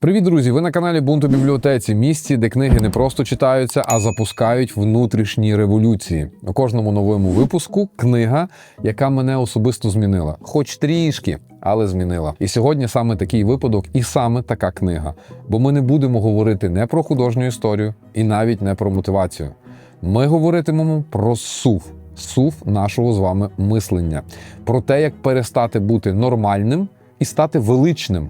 Привіт, друзі! Ви на каналі Бунт у бібліотеці, місці, де книги не просто читаються, а запускають внутрішні революції. У кожному новому випуску книга, яка мене особисто змінила, хоч трішки, але змінила. І сьогодні саме такий випадок, і саме така книга. Бо ми не будемо говорити не про художню історію і навіть не про мотивацію. Ми говоритимемо про сув, сув нашого з вами мислення, про те, як перестати бути нормальним і стати величним.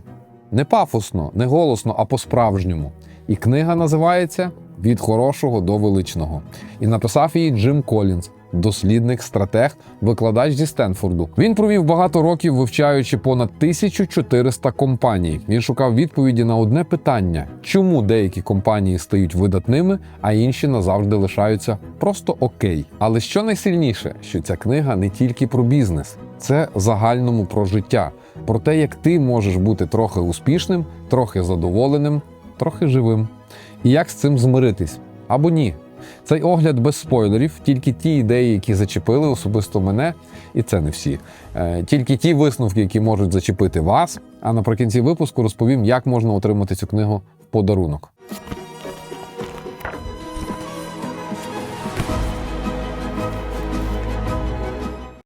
Не пафосно, не голосно, а по-справжньому. І книга називається Від хорошого до величного. І написав її Джим Колінз, дослідник, стратег, викладач зі Стенфорду. Він провів багато років, вивчаючи понад 1400 компаній. Він шукав відповіді на одне питання: чому деякі компанії стають видатними, а інші назавжди лишаються просто окей. Але що найсильніше, що ця книга не тільки про бізнес, це загальному про життя, про те, як ти можеш бути трохи успішним, трохи задоволеним, трохи живим. І як з цим змиритись або ні. Цей огляд без спойлерів, тільки ті ідеї, які зачепили особисто мене, і це не всі. Е, Тільки ті висновки, які можуть зачепити вас. А наприкінці випуску розповім, як можна отримати цю книгу в подарунок.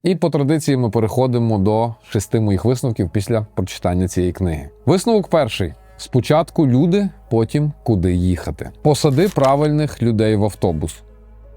І по традиції ми переходимо до шести моїх висновків після прочитання цієї книги. Висновок перший: спочатку люди, потім куди їхати. Посади правильних людей в автобус,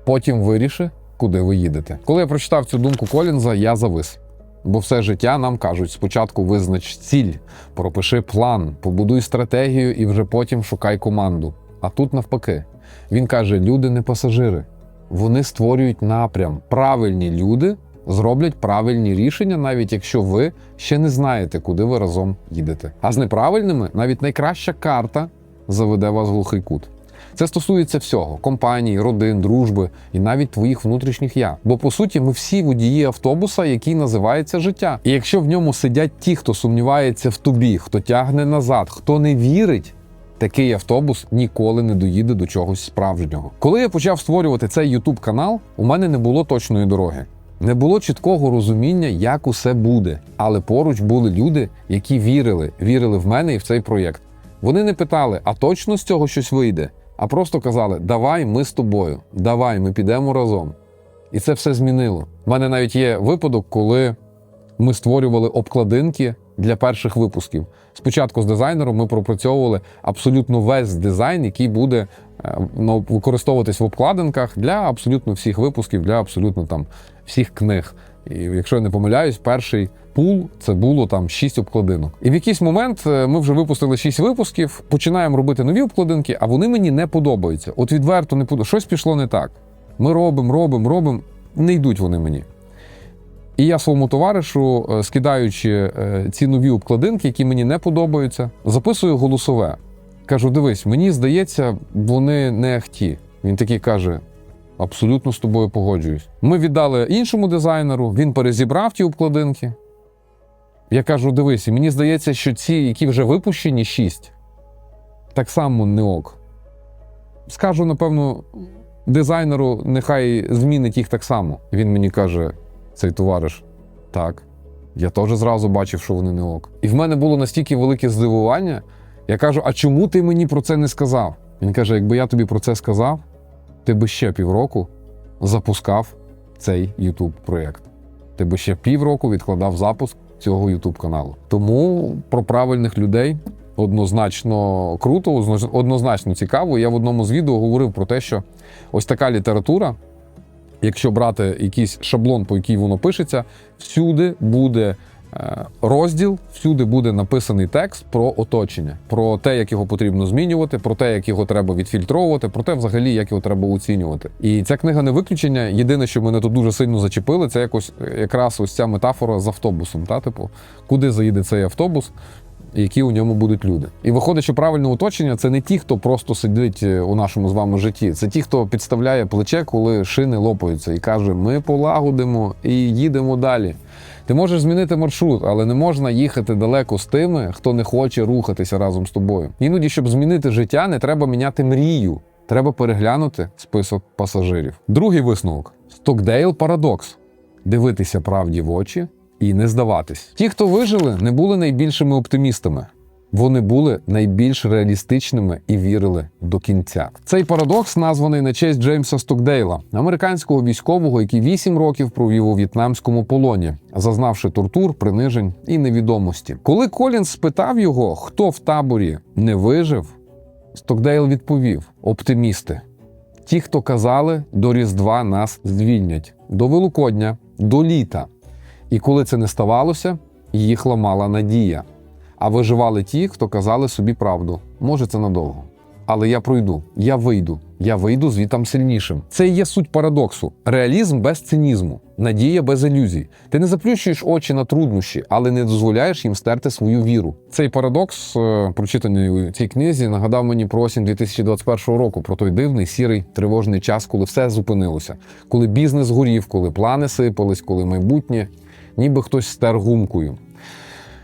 потім виріши, куди ви їдете. Коли я прочитав цю думку Колінза, я завис. Бо все життя нам кажуть: спочатку визнач ціль, пропиши план, побудуй стратегію і вже потім шукай команду. А тут навпаки, він каже: люди не пасажири, вони створюють напрям. Правильні люди зроблять правильні рішення, навіть якщо ви ще не знаєте, куди ви разом їдете. А з неправильними навіть найкраща карта заведе вас в глухий кут. Це стосується всього: компаній, родин, дружби і навіть твоїх внутрішніх я. Бо по суті, ми всі водії автобуса, який називається життя. І якщо в ньому сидять ті, хто сумнівається в тобі, хто тягне назад, хто не вірить. Такий автобус ніколи не доїде до чогось справжнього. Коли я почав створювати цей YouTube канал, у мене не було точної дороги. Не було чіткого розуміння, як усе буде. Але поруч були люди, які вірили, вірили в мене і в цей проєкт. Вони не питали, а точно з цього щось вийде, а просто казали: Давай, ми з тобою, давай, ми підемо разом. І це все змінило. У мене навіть є випадок, коли ми створювали обкладинки для перших випусків. Спочатку з дизайнером ми пропрацьовували абсолютно весь дизайн, який буде е, ну, використовуватись в обкладинках для абсолютно всіх випусків, для абсолютно там всіх книг. І якщо я не помиляюсь, перший пул це було там 6 обкладинок. І в якийсь момент е, ми вже випустили 6 випусків, починаємо робити нові обкладинки, а вони мені не подобаються. От відверто не подобається. Щось пішло не так. Ми робимо, робимо, робимо. Не йдуть вони мені. І я своєму товаришу, е, скидаючи е, ці нові обкладинки, які мені не подобаються, записую голосове. Кажу: дивись, мені здається, вони не ахті. Він такий каже: абсолютно з тобою погоджуюсь. Ми віддали іншому дизайнеру, він перезібрав ті обкладинки. Я кажу: дивись, мені здається, що ці, які вже випущені, шість, так само не ок. Скажу, напевно, дизайнеру, нехай змінить їх так само. Він мені каже: цей товариш, так. Я теж зразу бачив, що вони не ок. І в мене було настільки велике здивування. Я кажу: а чому ти мені про це не сказав? Він каже: якби я тобі про це сказав, ти би ще півроку запускав цей YouTube проєкт. Ти би ще півроку відкладав запуск цього YouTube каналу. Тому про правильних людей однозначно круто, однозначно цікаво. Я в одному з відео говорив про те, що ось така література, якщо брати якийсь шаблон, по який воно пишеться, всюди буде розділ, всюди буде написаний текст про оточення, про те, як його потрібно змінювати, про те, як його треба відфільтровувати, про те, взагалі, як його треба оцінювати. І ця книга не виключення. Єдине, що мене тут дуже сильно зачепили, це якось якраз ось ця метафора з автобусом. Та, типу, куди заїде цей автобус, які у ньому будуть люди. І виходить, що правильне оточення це не ті, хто просто сидить е, у нашому з вами житті. Це ті, хто підставляє плече, коли шини лопаються, і каже: Ми полагодимо і їдемо далі. Ти можеш змінити маршрут, але не можна їхати далеко з тими, хто не хоче рухатися разом з тобою. Іноді, щоб змінити життя, не треба міняти мрію. Треба переглянути список пасажирів. Другий висновок: Стокдейл парадокс: дивитися правді в очі і не здаватись. Ті, хто вижили, не були найбільшими оптимістами. Вони були найбільш реалістичними і вірили до кінця. Цей парадокс названий на честь Джеймса Стокдейла, американського військового, який 8 років провів у в'єтнамському полоні, зазнавши тортур, принижень і невідомості. Коли Колінс спитав його, хто в таборі не вижив, Стокдейл відповів: оптимісти. Ті, хто казали, до Різдва нас звільнять, до Великодня, до літа. І коли це не ставалося, їх ламала надія. А виживали ті, хто казали собі правду. Може, це надовго. Але я пройду, я вийду, я вийду звітам сильнішим. Це і є суть парадоксу: реалізм без цинізму, надія без ілюзій. Ти не заплющуєш очі на труднощі, але не дозволяєш їм стерти свою віру. Цей парадокс, е, прочитаний у цій книзі, нагадав мені про осінь 2021 року, про той дивний сірий тривожний час, коли все зупинилося, коли бізнес горів, коли плани сипались, коли майбутнє, ніби хтось стер гумкою.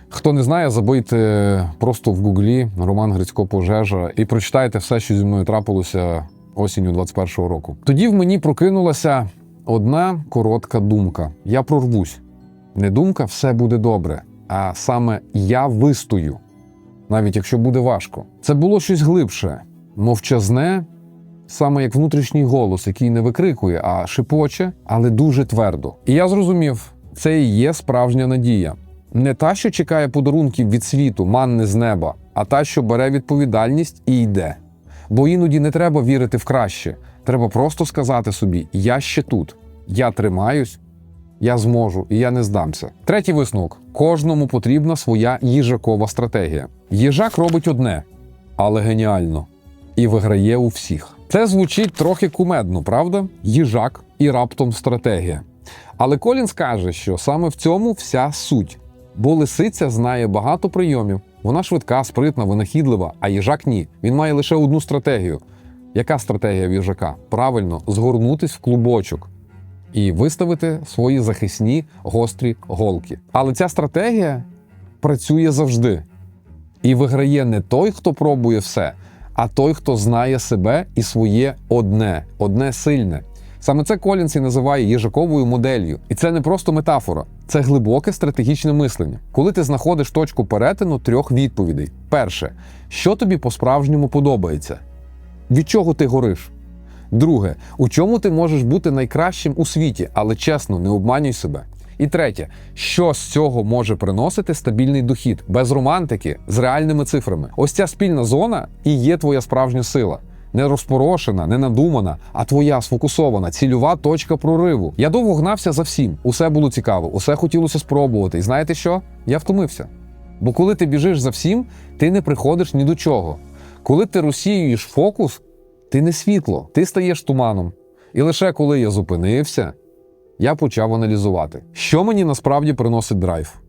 Хто не знає, забийте просто в гуглі Роман Грицько пожежа і прочитайте все, що зі мною трапилося осінню 21-го року. Тоді в мені прокинулася одна коротка думка: я прорвусь. Не думка, все буде добре, а саме я вистою, навіть якщо буде важко. Це було щось глибше, мовчазне, саме як внутрішній голос, який не викрикує, а шипоче, але дуже твердо. І я зрозумів, це і є справжня надія. Не та, що чекає подарунків від світу, манни з неба, а та, що бере відповідальність і йде. Бо іноді не треба вірити в краще. Треба просто сказати собі: я ще тут, я тримаюсь, я зможу і я не здамся. Третій висновок: кожному потрібна своя їжакова стратегія. Їжак робить одне, але геніально і виграє у всіх. Це звучить трохи кумедно, правда? Їжак і раптом стратегія. Але Колінс каже, що саме в цьому вся суть. Бо лисиця знає багато прийомів. Вона швидка, спритна, винахідлива, а їжак ні. Він має лише одну стратегію. Яка стратегія в їжака? Правильно, згорнутись в клубочок і виставити свої захисні гострі голки. Але ця стратегія працює завжди. І виграє не той, хто пробує все, а той, хто знає себе і своє одне, одне сильне. Саме це Колінс і називає їжаковою моделлю. І це не просто метафора, це глибоке стратегічне мислення. Коли ти знаходиш точку перетину трьох відповідей: перше, що тобі по-справжньому подобається? Від чого ти гориш? Друге, у чому ти можеш бути найкращим у світі, але чесно, не обманюй себе. І третє, що з цього може приносити стабільний дохід без романтики з реальними цифрами. Ось ця спільна зона і є твоя справжня сила. Не розпорошена, не надумана, а твоя сфокусована, цільова точка прориву. Я довго гнався за всім. Усе було цікаво, усе хотілося спробувати. І знаєте що? Я втомився. Бо коли ти біжиш за всім, ти не приходиш ні до чого. Коли ти розсіюєш фокус, ти не світло, ти стаєш туманом. І лише коли я зупинився, я почав аналізувати, що мені насправді приносить драйв.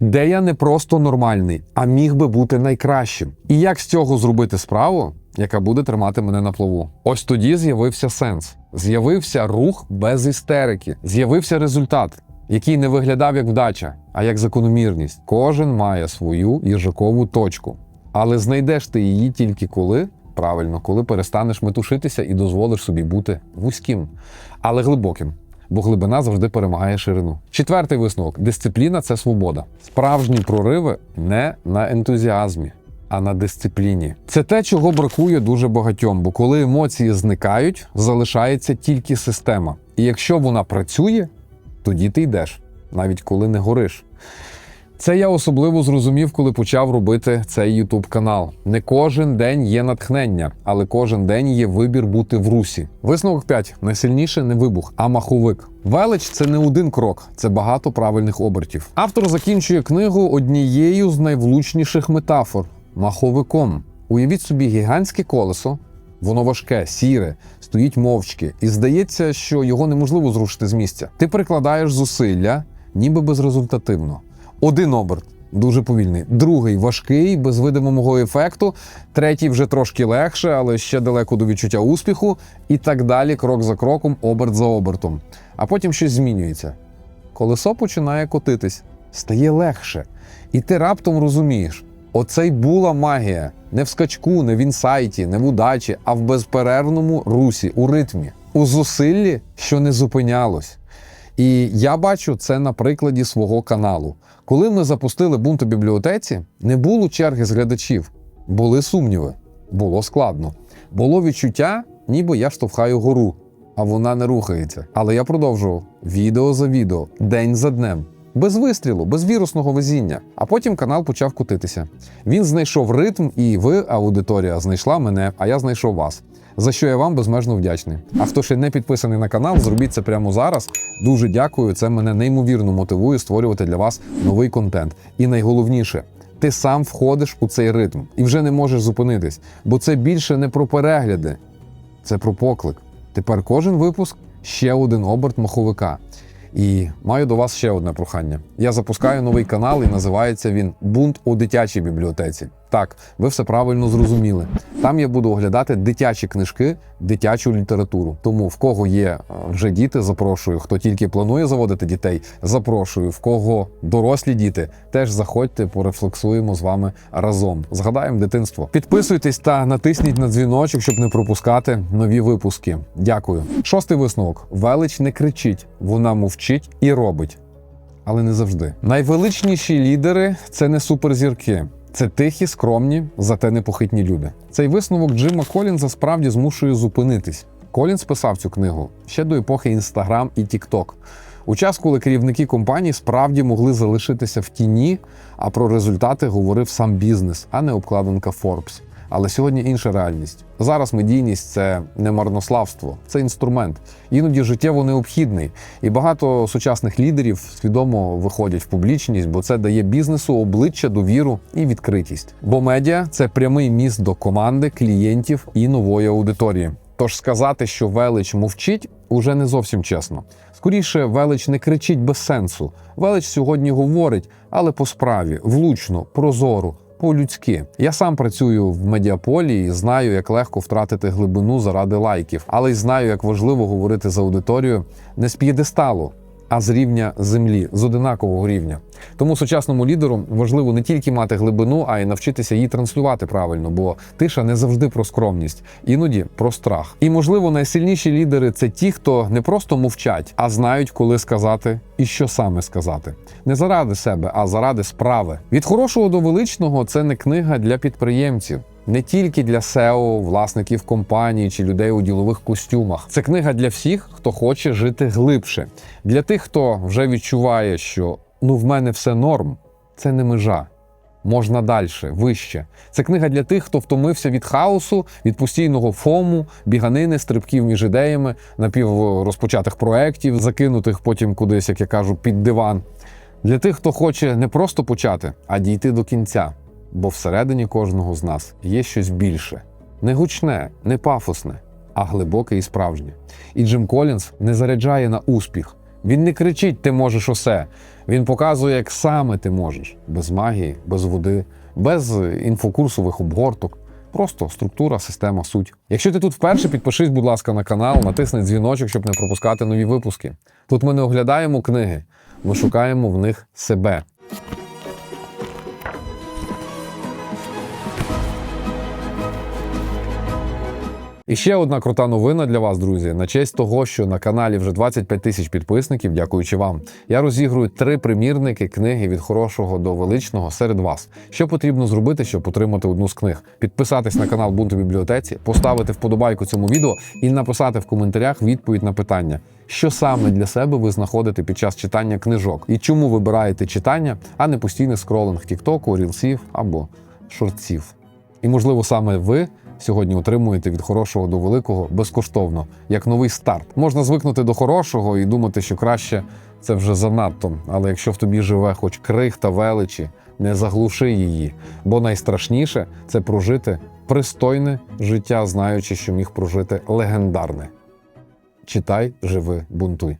Де я не просто нормальний, а міг би бути найкращим. І як з цього зробити справу, яка буде тримати мене на плаву? Ось тоді з'явився сенс. З'явився рух без істерики, з'явився результат, який не виглядав як вдача, а як закономірність. Кожен має свою їжакову точку. Але знайдеш ти її тільки коли. Правильно, коли перестанеш метушитися і дозволиш собі бути вузьким, але глибоким бо глибина завжди перемагає ширину. Четвертий висновок: дисципліна це свобода. Справжні прориви не на ентузіазмі. А на дисципліні це те, чого бракує дуже багатьом, бо коли емоції зникають, залишається тільки система. І якщо вона працює, тоді ти йдеш, навіть коли не гориш. Це я особливо зрозумів, коли почав робити цей YouTube канал. Не кожен день є натхнення, але кожен день є вибір бути в русі. Висновок 5. найсильніше не вибух, а маховик. Велич це не один крок, це багато правильних обертів. Автор закінчує книгу однією з найвлучніших метафор маховиком. Уявіть собі гігантське колесо. Воно важке, сіре, стоїть мовчки, і здається, що його неможливо зрушити з місця. Ти прикладаєш зусилля, ніби безрезультативно. Один оберт дуже повільний, другий важкий, без видимого ефекту, третій вже трошки легше, але ще далеко до відчуття успіху, і так далі, крок за кроком, оберт за обертом. А потім щось змінюється. Колесо починає котитись, стає легше. І ти раптом розумієш, оце й була магія не в скачку, не в інсайті, не в удачі, а в безперервному русі, у ритмі, у зусиллі, що не зупинялось. І я бачу це на прикладі свого каналу. Коли ми запустили бунт у бібліотеці, не було черги з глядачів, були сумніви, було складно. Було відчуття, ніби я штовхаю гору, а вона не рухається. Але я продовжував відео за відео, день за днем. Без вистрілу, без вірусного везіння. А потім канал почав кутитися. Він знайшов ритм, і ви, аудиторія, знайшла мене, а я знайшов вас. За що я вам безмежно вдячний. А хто ще не підписаний на канал, зробіть це прямо зараз. Дуже дякую. Це мене неймовірно мотивує створювати для вас новий контент. І найголовніше, ти сам входиш у цей ритм і вже не можеш зупинитись, бо це більше не про перегляди, це про поклик. Тепер кожен випуск ще один оберт маховика. І маю до вас ще одне прохання. Я запускаю новий канал, і називається він Бунт у дитячій бібліотеці. Так, ви все правильно зрозуміли. Там я буду оглядати дитячі книжки, дитячу літературу. Тому в кого є е, вже діти, запрошую. Хто тільки планує заводити дітей, запрошую. В кого дорослі діти, теж заходьте, порефлексуємо з вами разом. Згадаємо дитинство. Підписуйтесь та натисніть на дзвіночок, щоб не пропускати нові випуски. Дякую. Шостий висновок: велич не кричить, вона мовчить і робить. Але не завжди. Найвеличніші лідери це не суперзірки. Це тихі, скромні, зате непохитні люди. Цей висновок Джима Колінза справді змушує зупинитись. Колінз писав цю книгу ще до епохи Інстаграм і Тікток. У час, коли керівники компаній справді могли залишитися в тіні, а про результати говорив сам бізнес, а не обкладинка Forbes. Але сьогодні інша реальність. Зараз медійність це не марнославство, це інструмент, іноді життєво необхідний. І багато сучасних лідерів свідомо виходять в публічність, бо це дає бізнесу обличчя, довіру і відкритість. Бо медіа це прямий міст до команди, клієнтів і нової аудиторії. Тож сказати, що велич мовчить, уже не зовсім чесно. Скоріше, велич не кричить без сенсу. Велич сьогодні говорить, але по справі, влучно, прозоро, по-людськи. Я сам працюю в медіаполі і знаю, як легко втратити глибину заради лайків, але й знаю, як важливо говорити з аудиторією не з п'єдесталу, а з рівня землі, з одинакового рівня. Тому сучасному лідеру важливо не тільки мати глибину, а й навчитися її транслювати правильно, бо тиша не завжди про скромність, іноді про страх. І можливо, найсильніші лідери це ті, хто не просто мовчать, а знають, коли сказати і що саме сказати. Не заради себе, а заради справи. Від хорошого до величного це не книга для підприємців. Не тільки для SEO, власників компаній чи людей у ділових костюмах. Це книга для всіх, хто хоче жити глибше. Для тих, хто вже відчуває, що ну в мене все норм, це не межа. Можна далі, вище. Це книга для тих, хто втомився від хаосу, від постійного фому, біганини, стрибків між ідеями, напіврозпочатих проєктів, закинутих потім кудись, як я кажу, під диван. Для тих, хто хоче не просто почати, а дійти до кінця. Бо всередині кожного з нас є щось більше, не гучне, не пафосне, а глибоке і справжнє. І Джим Колінс не заряджає на успіх. Він не кричить Ти можеш усе. Він показує, як саме ти можеш, без магії, без води, без інфокурсових обгорток. Просто структура, система, суть. Якщо ти тут вперше, підпишись, будь ласка, на канал, натисни дзвіночок, щоб не пропускати нові випуски. Тут ми не оглядаємо книги, ми шукаємо в них себе. І ще одна крута новина для вас, друзі. На честь того, що на каналі вже 25 тисяч підписників, дякуючи вам. Я розігрую три примірники книги від хорошого до величного серед вас. Що потрібно зробити, щоб отримати одну з книг? Підписатись на канал Бунту бібліотеці, поставити вподобайку цьому відео і написати в коментарях відповідь на питання. Що саме для себе ви знаходите під час читання книжок, і чому вибираєте читання, а не постійний скролинг Тіктоку, рілсів або шортсів? І можливо саме ви сьогодні отримуєте від хорошого до великого безкоштовно, як новий старт. Можна звикнути до хорошого і думати, що краще це вже занадто. Але якщо в тобі живе хоч крихта величі, не заглуши її. Бо найстрашніше це прожити пристойне життя, знаючи, що міг прожити легендарне. Читай, живи, бунтуй.